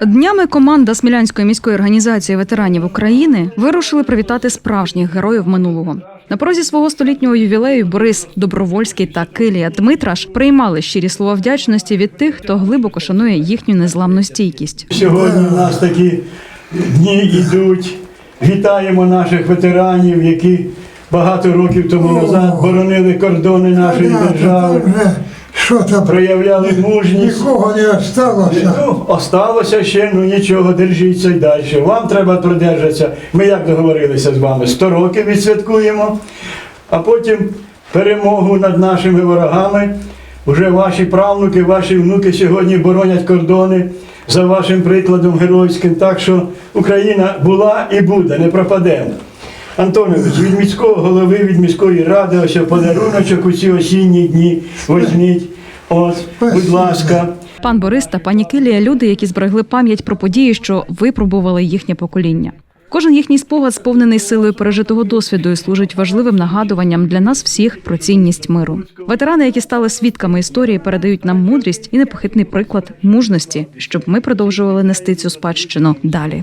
Днями команда Смілянської міської організації ветеранів України вирушили привітати справжніх героїв минулого. На порозі свого столітнього ювілею Борис Добровольський та Килія Дмитраш приймали щирі слова вдячності від тих, хто глибоко шанує їхню незламну стійкість. Сьогодні у нас такі дні йдуть. Вітаємо наших ветеранів, які багато років тому назад боронили кордони нашої держави, що там проявляли мужність. нікого не осталося. Ну, осталося ще, ну нічого, держіться й далі. Вам треба продержатися. Ми як договорилися з вами? 100 років відсвяткуємо, а потім перемогу над нашими ворогами. Вже ваші правнуки, ваші внуки сьогодні боронять кордони за вашим прикладом геройським. Так що Україна була і буде, не пропадемо. Антонович, від міського голови, від міської ради, ось подаруночок у ці осінні дні візьміть. От, будь ласка. Пан Борис та пані Килія люди, які зберегли пам'ять про події, що випробували їхнє покоління. Кожен їхній спогад сповнений силою пережитого досвіду і служить важливим нагадуванням для нас всіх про цінність миру. Ветерани, які стали свідками історії, передають нам мудрість і непохитний приклад мужності, щоб ми продовжували нести цю спадщину далі.